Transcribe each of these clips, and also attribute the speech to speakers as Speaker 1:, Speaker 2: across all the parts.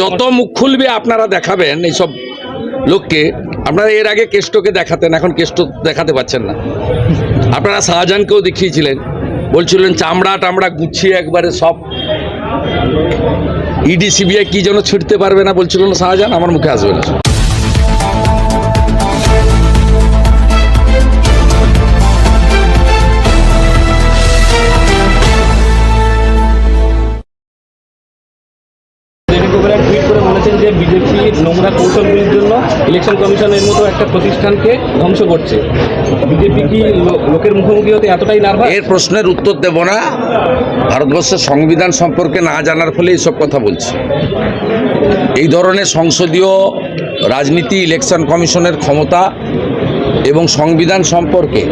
Speaker 1: যত মুখ খুলবে আপনারা দেখাবেন এইসব লোককে। আপনারা এর আগে কেষ্টকে দেখাতেন, এখন কেষ্ট দেখাতে পাচ্ছেন না। আপনারা শাহজাহানকেও দেখিয়েছিলেন। বলছিলেন, চামড়া টামড়া গুছিয়ে একবারে সব ইডি সিবিআই কি যেন ছিঁড়তে পারবে না। বলছিলেন শাহজাহান আমার মুখে আসবে না।
Speaker 2: নোংরা কৌশলগুলির জন্য ইলেকশন কমিশনের মতো একটা প্রতিষ্ঠানকে ধ্বংস করছে। বিজেপি কি লোকের মুখোমুখি হতে এতটাই নার্ভাস?
Speaker 1: এর প্রশ্নের উত্তর দেব না। ভারতবর্ষের সংবিধান সম্পর্কে না জানার ফলে এইসব কথা বলছি। এই ধরনের সংসদীয় রাজনীতি ইলেকশন কমিশনের ক্ষমতা এবং সংবিধান সম্পর্কে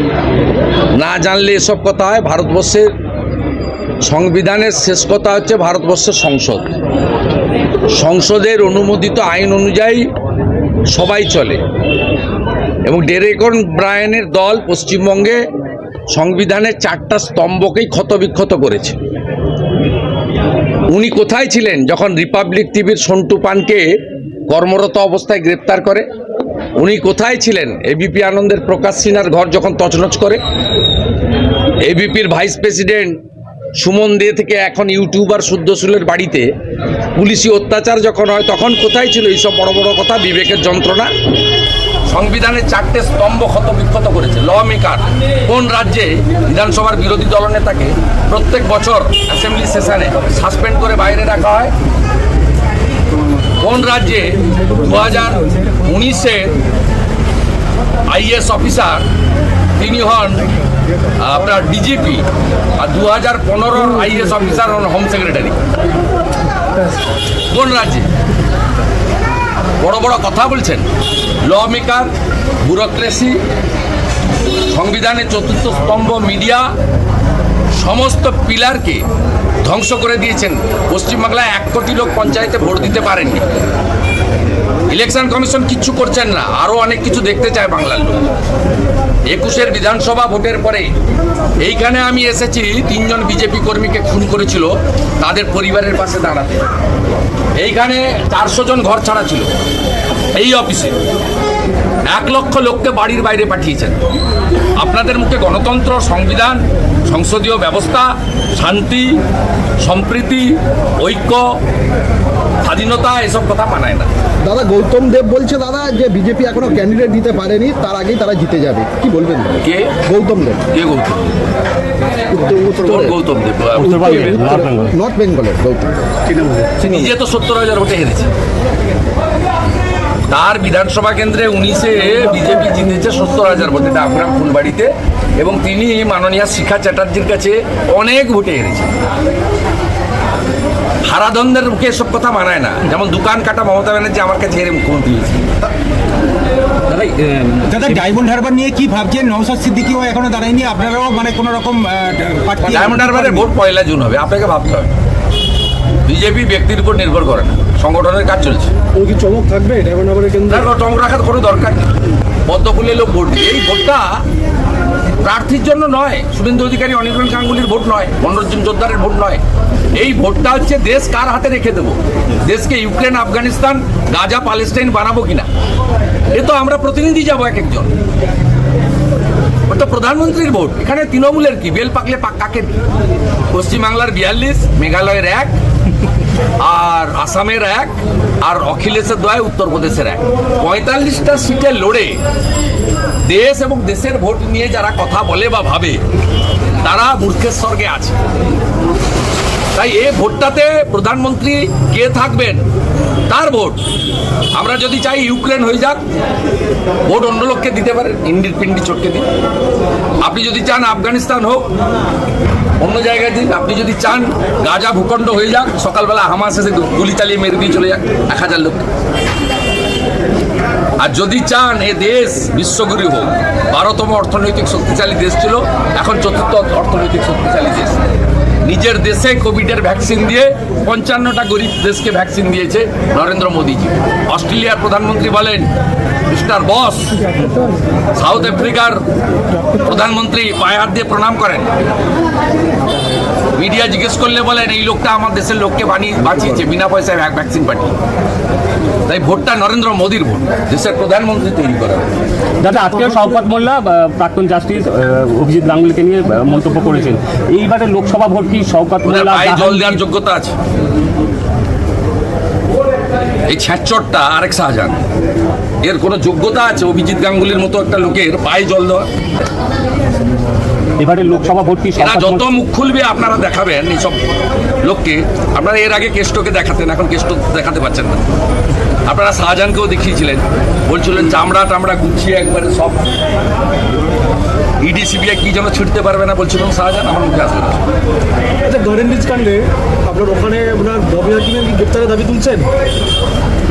Speaker 1: না জানলে এসব কথা হয়। ভারতবর্ষের সংবিধানের শেষ কথা হচ্ছে ভারতবর্ষের সংসদ। সংসদের অনুমোদিত আইন অনুযায়ী সবাই চলে এবং ডেরেকন ব্রায়ানের দল পশ্চিমবঙ্গে সংবিধানের চারটা স্তম্ভকেই ক্ষতবিক্ষত করেছে। উনি কোথায় ছিলেন যখন রিপাবলিক টিভির সন্টু পানকে কর্মরত অবস্থায় গ্রেপ্তার করে? উনি কোথায় ছিলেন? এবিপি আনন্দের প্রকাশ সিনহার ঘর যখন তছনছ করে? এবিপির ভাইস প্রেসিডেন্ট সুমন দে থেকে এখন ইউটিউবার শুদ্ধশুলের বাড়িতে পুলিশি অত্যাচার যখন হয়, তখন কোথায় ছিল এইসব বড় বড় কথা? বিবেকের যন্ত্রণা? সংবিধানের চারটে স্তম্ভ ক্ষত বিক্ষত করেছে। ল মেকার কোন রাজ্যে বিধানসভার বিরোধী দলনেতাকে প্রত্যেক বছর অ্যাসেম্বলি সেশনে সাসপেন্ড করে বাইরে রাখা হয়? কোন রাজ্যে দু হাজার উনিশের আইএস অফিসার তিনি হন, আপনার ডিজিপি আর দু হাজার পনেরোর আইএস অফিসার হন হোম সেক্রেটারি কোন রাজ্যে? বড় বড় কথা বলছেন। ল মেকার ব্যুরোক্রেসি সংবিধানের চতুর্থ স্তম্ভ মিডিয়া সমস্ত পিলারকে ধ্বংস করে দিয়েছেন। পশ্চিমবাংলায় এক কোটি লোক পঞ্চায়েতে ভোট দিতে পারেননি। ইলেকশন কমিশন কিচ্ছু করছেন না, আরও অনেক কিছু দেখতে চায় বাংলার লোক। একুশের বিধানসভা ভোটের পরে এইখানে আমি এসেছি, তিনজন বিজেপি কর্মীকে খুন করেছিল, তাদের পরিবারের পাশে দাঁড়াতে। এইখানে চারশো জন ঘর ছাড়া ছিল, এই অফিসে। এক লক্ষ লোককে বাড়ির বাইরে পাঠিয়েছেন। আপনাদের মুখে গণতন্ত্র, সংবিধান, সংসদীয় ব্যবস্থা, শান্তি, সম্প্রীতি, ঐক্য স্বাধীনতা এসব কথা মানায় না।
Speaker 3: দাদা গৌতম দেব বলছে দাদা যে বিজেপি এখনও ক্যান্ডিডেট দিতে পারেনি তার আগেই তারা জিতে যাবে। কি বলবেন?
Speaker 1: কে?
Speaker 3: গৌতম দেব।
Speaker 1: কে গৌতম
Speaker 3: উত্তর উত্তর
Speaker 1: কোন গৌতম দেব।
Speaker 3: নর্থ বেঙ্গলের গৌতম
Speaker 1: সে নিজে তো সত্তর হাজার ভোটে হেরেছে। তার বিধানসভা কেন্দ্রে উনিশে বিজেপি জিতেছে সত্তর হাজার ভোটে ডাকগ্রাম ফুলবাড়িতে। এবং তিনি মাননীয় শিখা চ্যাটার্জির কাছে অনেক ভোটে হেরেছেন। হারাধনদের মুখে এসব কথা মানায় না। যেমন দোকান কাটা মমতা ব্যানার্জি আমার কাছে হেরে মুখ্যমন্ত্রী হয়েছে।
Speaker 2: দাদা
Speaker 4: ডায়মন্ড হারবার নিয়ে কি ভাবছেন? নৌসাদ সিদ্দিকিও এখনও দাঁড়ায়নি। আপনারাও মানে কোনো রকম
Speaker 1: ডায়মন্ড হারবারের ভোট পয়লা জুন হবে। আপনাকে ভাবতে হবে। বিজেপি ব্যক্তির উপর নির্ভর করে না। সংগঠনের কাজ চলছে।
Speaker 3: ও কি চমক থাকবে? ডায়মন্ড হারবারের কেন্দ্রে?
Speaker 1: টঙ্ক রাখার কোনো দরকার নেই। পদ্ম লোক ভোট দিবে। এই ভোটটা প্রার্থীর জন্য নয়, শুভেন্দু অধিকারী অনির্বাণ গাঙ্গুলির ভোট নয়, মনোরঞ্জন জোরদারের ভোট নয়। এই ভোটটা হচ্ছে দেশ কার হাতে রেখে দেবো? দেশকে ইউক্রেন, আফগানিস্তান, গাজা প্যালেস্টাইন বানাবো কিনা? এ তো আমরা প্রতিনিধি যাব এক একজন। প্রধানমন্ত্রীর ভোট। এখানে তৃণমূলের কি? বেল পাকলে পাক কাকে? পশ্চিমবাংলার বিয়াল্লিশ, মেঘালয়ের এক আর আসামের এক, আর অখিলেশের দয় উত্তরপ্রদেশের এক। পঁয়তাল্লিশটা সিটে লড়ে দেশ এবং দেশের ভোট নিয়ে যারা কথা বলে বা ভাবে, তারা মূর্খের স্বর্গে আছে। তাই এ ভোটটাতে প্রধানমন্ত্রী কে থাকবেন? তার ভোট। আমরা যদি চাই ইউক্রেন হয়ে যাক, ভোট অন্য লোককে দিতে পারেন ইন্ডির পিন্ডি চটকে দিন আপনি যদি চান আফগানিস্তান হোক, অন্য জায়গায় দিন। আপনি যদি চান গাজা ভূখণ্ড হয়ে যাক, সকালবেলা হামাস এসে গুলি চালিয়ে মেরে দিয়ে চলে যাক, এক হাজার লোক। আর যদি চান এ দেশ বিশ্বগুরু হোক, বারোতম অর্থনৈতিক শক্তিশালী দেশ ছিল, এখন চতুর্থ অর্থনৈতিক শক্তিশালী দেশ। নিজের দেশে কোভিডের ভ্যাকসিন দিয়ে পঞ্চান্নটা গরিব দেশকে ভ্যাকসিন দিয়েছে নরেন্দ্র মোদীজি। অস্ট্রেলিয়ার প্রধানমন্ত্রী বলেন, মিস্টার বস, সাউথ আফ্রিকার প্রধানমন্ত্রী পায়ে হাত দিয়ে প্রণাম করেন। মিডিয়া জিজ্ঞেস করলে বলেন এই লোকটা আমার দেশের লোককে বানিয়ে বাঁচিয়েছে বিনা পয়সায় ভ্যাকসিন পাঠিয়ে। তাই ভোটটা নরেন্দ্র মোদীর ভোট দেশের প্রধানমন্ত্রী তৈরি করা
Speaker 5: দাদা আজকেও শওকত মোল্লা প্রাক্তন জাস্টিস অভিজিৎ গাঙ্গুলিকে নিয়ে মন্তব্য করেছেন। এইবারে লোকসভা ভোট কি শওকত
Speaker 1: ওদের
Speaker 5: মোল্লা
Speaker 1: জল দেওয়ার যোগ্যতা আছে? এই ছ্যাচরটা আরেক শাহজাহান। এর কোনো যোগ্যতা আছে অভিজিৎ গাঙ্গুলির মতো একটা লোকের পায়ে জল দেওয়া
Speaker 5: এবারে লোকসভা ভোট কি
Speaker 1: যত মুখ খুলবে আপনারা দেখাবেন এইসব লোককে। আপনারা এর আগে কেষ্টকে দেখাতেন এখন কেষ্ট দেখাতে পারছেন না। আপনারা শাহজাহানকেও দেখিয়েছিলেন। বলছিলেন চামড়া টামড়া গুছিয়ে একবারে সব ইডি সিবিআই কি যেন ছিটতে পারবে না বলছিলেন শাহজাহান আমার মুখে আসবে না।
Speaker 6: আচ্ছা গরেন্ডিজ কাণ্ডে আপনার ওখানে আপনার ববি হাকিমের গ্রেপ্তারের দাবি তুলছেন?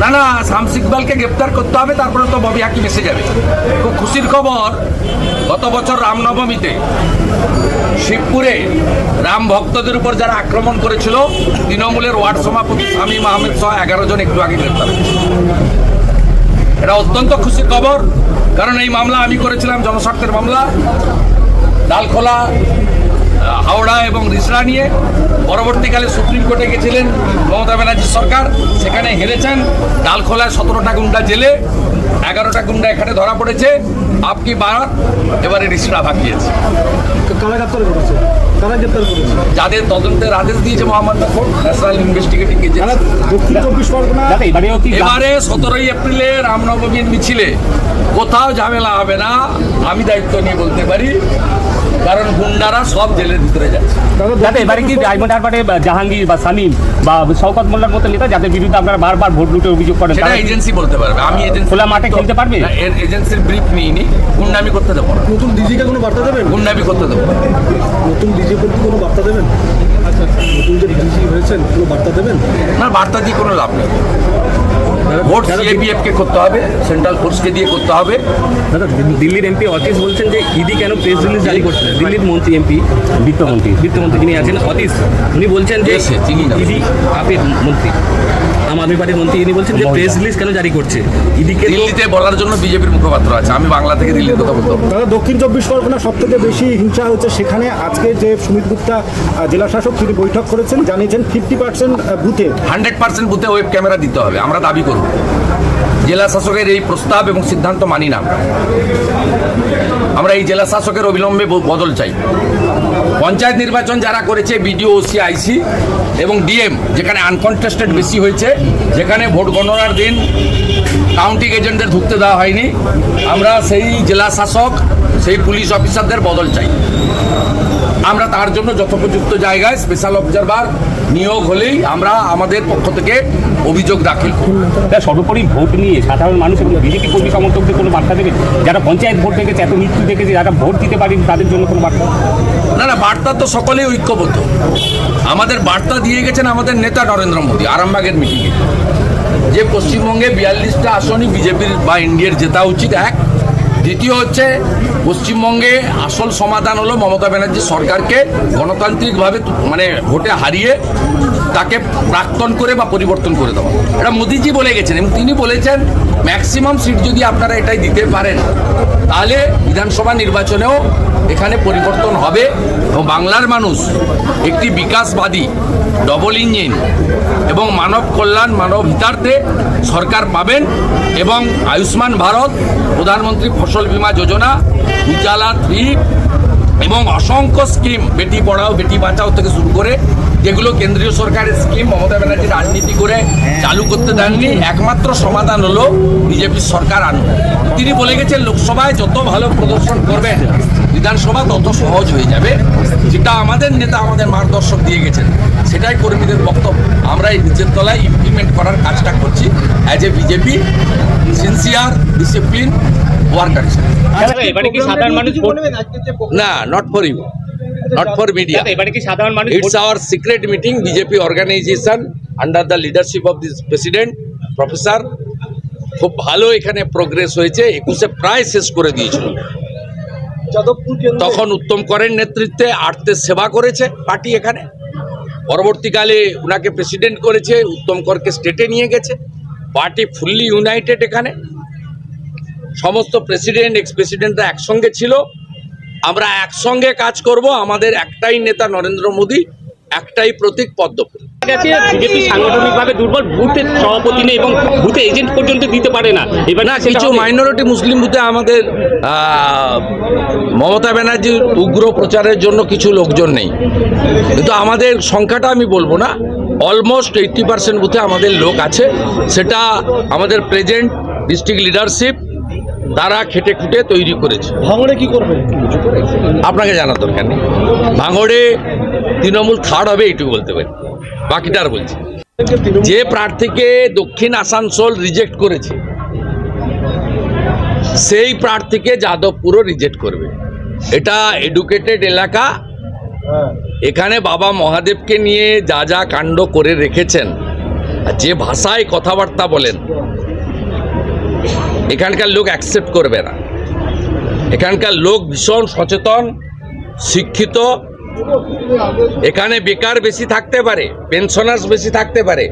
Speaker 1: না না শামস ইকবালকে গ্রেপ্তার করতে হবে, তারপরে তো ববি হাকিম এসে যাবে খুব খুশির খবর, গত বছর রামনবমীতে শিবপুরে রাম ভক্তদের উপর যারা আক্রমণ করেছিল, তৃণমূলের ওয়ার্ড সভাপতি স্বামী আহমেদ সহ এগারো জন একটু আগে গ্রেপ্তার। এটা অত্যন্ত খুশির খবর, কারণ এই মামলা আমি করেছিলাম, জনস্বার্থের মামলা ডালখোলা হাওড়া এবং রিসরা নিয়ে পরবর্তীকালে সুপ্রিম কোর্টে গেছিলেন মমতা ব্যানার্জির সরকার। সেখানে হেরেছেন। ডালখোলায় সতেরোটা গুন্ডা জেলে, এগারোটা গুন্ডা এখানে ধরা পড়েছে। আপকি বারাত, এবারে রিসরা ভাগিয়েছে।
Speaker 6: কারা গ্রেপ্তার করেছে
Speaker 1: যাদের তদন্তের আদেশ দিয়েছে Mohammad court national investigating agency.
Speaker 6: Dakshin Chabbish Pargana
Speaker 1: এবারে সতেরোই এপ্রিলে রামনবমীর মিছিলে কোথাও ঝামেলা হবে না আমি দায়িত্ব নিয়ে বলতে পারি কারণ গুন্ডারা সব জেলের ভিতরে যাচ্ছে।
Speaker 5: দাদা এবারে কি ডায়মন্ড হারবারে জাহাঙ্গীর বা সামিম বা শওকত মোল্লার মতো নেতা যাদের বিরুদ্ধে আপনারা বারবার ভোট লুটে অভিযোগ করেন
Speaker 1: সেটা এজেন্সি বলতে পারবে আমি এজেন্সি
Speaker 5: খোলা মাঠে খেলতে পারবে?
Speaker 1: না, এর এজেন্সির ব্রিফ নিইনি গুন্ডামি করতে দেবো না।
Speaker 6: নতুন ডিজিকে কোনো বার্তা দেবেন?
Speaker 1: গুন্ডামি করতে দেবো
Speaker 6: নতুন ডিজি করতে কোনো বার্তা দেবেন? আচ্ছা নতুন যে ডিজি হয়েছেন কোনো বার্তা দেবেন?
Speaker 1: না বার্তা দিয়ে কোনো লাভ নেই। ভোট সিএপিএফকে করতে হবে সেন্ট্রাল ফোর্সকে দিয়ে করতে হবে।
Speaker 2: দাদা দিল্লির এমপি অতীশ বলছেন যে ইডি কেন প্রেস রিলিজ জারি করছে দিল্লির মন্ত্রী এমপি
Speaker 5: বিত্তমন্ত্রী।
Speaker 2: বিত্তমন্ত্রী যিনি আছেন অতীশ উনি বলছেন যে ইডি আপের মন্ত্রী। আম আদমি পার্টির মন্ত্রী ইনি বলছেন যে প্রেস রিলিজ কেন জারি করছে? ইডিকে
Speaker 1: দিল্লিতে বলার জন্য বিজেপির মুখপাত্র আছে। আমি বাংলা থেকে দিল্লির কথা বলতে।
Speaker 6: দাদা দক্ষিণ চব্বিশ পরগনা সব থেকে বেশি হিংসা হচ্ছে সেখানে। আজকে যে সুমিত গুপ্তা জেলা শাসক তিনি বৈঠক করেছেন জানিয়েছেন ফিফটি পার্সেন্ট বুথে।
Speaker 1: হান্ড্রেড পার্সেন্ট বুথে ওয়েব ক্যামেরা দিতে হবে। আমরা দাবি করব। জেলা শাসকের এই প্রস্তাব এবং সিদ্ধান্ত মানি না আমরা। এই জেলা শাসকের অবিলম্বে বদল চাই পঞ্চায়েত নির্বাচন যারা করেছে, বিডিও, ওসি, আইসি এবং ডিএম, যেখানে আনকনটেস্টেড বেশি হয়েছে, যেখানে ভোট গণনার দিন কাউন্টিং এজেন্টদের ঢুকতে দেওয়া হয়নি, আমরা সেই জেলা শাসক, সেই পুলিশ অফিসারদের বদল চাই আমরা তার জন্য যথোপযুক্ত জায়গায় স্পেশাল অবজারভার নিয়োগ হলেই আমরা আমাদের পক্ষ থেকে অভিযোগ দাখিল
Speaker 5: সর্বোপরি ভোট নিয়ে সাধারণ মানুষ এবং বিজেপি কর্মী সমর্থকদের কোনো বার্তা দেবে? যারা পঞ্চায়েত ভোট দেখেছে এত মৃত্যু দেখেছে যারা ভোট দিতে পারেনি তাদের জন্য কোনো বার্তা?
Speaker 1: না না বার্তা তো সকলেই ঐক্যবদ্ধ। আমাদের বার্তা দিয়ে গেছেন আমাদের নেতা নরেন্দ্র মোদী আরামবাগের মিটিংয়ে। যে পশ্চিমবঙ্গে বিয়াল্লিশটা আসনই বিজেপির বা ইন্ডিয়ার জেতা উচিত এক। দ্বিতীয় হচ্ছে পশ্চিমবঙ্গে আসল সমাধান হলো মমতা ব্যানার্জি সরকারকে গণতান্ত্রিকভাবে মানে ভোটে হারিয়ে তাকে প্রাক্তন করে বা পরিবর্তন করে দেওয়া। এটা মোদিজি বলে গেছেন এবং তিনি বলেছেন ম্যাক্সিমাম সিট যদি আপনারা এটাই দিতে পারেন, তাহলে বিধানসভা নির্বাচনেও এখানে পরিবর্তন হবে। এবং বাংলার মানুষ, একটি বিকাশবাদী ডবল ইঞ্জিন এবং মানব কল্যাণ, মানব হিতার্থে সরকার পাবেন এবং আয়ুষ্মান ভারত, প্রধানমন্ত্রী ফসল বীমা যোজনা, উজালা থ্রি এবং অসংখ্য স্কিম বেটি পড়াও, বেটি বাঁচাও থেকে শুরু করে যেগুলো কেন্দ্রীয় সরকারের স্কিম মমতা ব্যানার্জি রাজনীতি করে চালু করতে দেননি একমাত্র সমাধান হলো বিজেপির সরকার আনুন তিনি বলে গেছেন লোকসভায় যত ভালো প্রদর্শন করবেন বিধানসভা তত সহজ হয়ে যাবে। যেটা আমাদের নেতা আমাদের মার্গদর্শক দিয়ে গেছেন সেটাই কর্মীদের বক্তব্য। আমরা এই নিচের তলায় ইমপ্লিমেন্ট করার কাজটা করছি as a BJP sincere discipline worker না not for you not for media
Speaker 5: দাদা, এবারে কি সাধারণ মানুষ
Speaker 1: It's our secret meeting, BJP organization under the leadership of this president, professor খুব ভালো এখানে প্রোগ্রেস হয়েছে একুশে প্রায় শেষ করে দিয়েছিল তখন উত্তম করের নেতৃত্বে আর্তের সেবা করেছে পার্টি এখানে। পরবর্তীকালে ওনাকে প্রেসিডেন্ট করেছে উত্তম করকে স্টেটে নিয়ে গেছে। পার্টি ফুললি ইউনাইটেড এখানে। সমস্ত প্রেসিডেন্ট এক্স প্রেসিডেন্টরা একসঙ্গে ছিল। আমরা একসঙ্গে কাজ করব আমাদের একটাই নেতা নরেন্দ্র মোদী একটাই প্রতীক পদ্মফুল।
Speaker 5: বিজেপি সাংগঠনিকভাবে দুর্বল বুথের সভাপতি নেই এবং বুথে এজেন্ট পর্যন্ত দিতে পারে না। এবার
Speaker 1: না কিছু মাইনরিটি মুসলিম বুথে আমাদের মমতা ব্যানার্জির উগ্র প্রচারের জন্য কিছু লোকজন নেই। কিন্তু আমাদের সংখ্যাটা আমি বলব না অলমোস্ট এইট্টি পার্সেন্ট বুথে আমাদের লোক আছে। সেটা আমাদের প্রেজেন্ট ডিস্ট্রিক্ট লিডারশিপ তারা খেটে খুঁটে তৈরি করেছে।
Speaker 6: ভাঙড়ে কি করবে?
Speaker 1: আপনাকে জানার দরকার নেই। ভাঙড়ে তৃণমূল থার্ড হবে এইটুকু বলতে পারি। বাকিটা আর বলছি যে প্রার্থীকে দক্ষিণ আসানসোল রিজেক্ট করেছে সেই প্রার্থীকে যাদবপুরও রিজেক্ট করবে। এটা এডুকেটেড এলাকা। এখানে বাবা মহাদেবকে নিয়ে যা যা কাণ্ড করে রেখেছেন যে ভাষায় কথাবার্তা বলেন এখানকার লোক অ্যাকসেপ্ট করবে না। এখানকার লোক ভীষণ সচেতন শিক্ষিত। এখানে বেকার বেশি থাকতে পারে পেনশনার্স বেশি থাকতে পারে।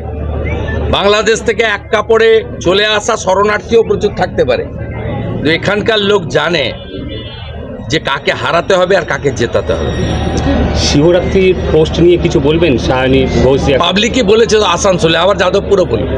Speaker 1: বাংলাদেশ থেকে এক কাপড়ে চলে আসা শরণার্থীও প্রচুর থাকতে পারে। তো এখানকার লোক জানে যে কাকে হারাতে হবে আর কাকে জেতাতে হবে।
Speaker 5: শিবরাত্রির পোস্ট নিয়ে কিছু বলবেন? সায়নী ঘোষ
Speaker 1: পাবলিকই বলেছে আসানসোলে আবার যাদবপুরও বলবে।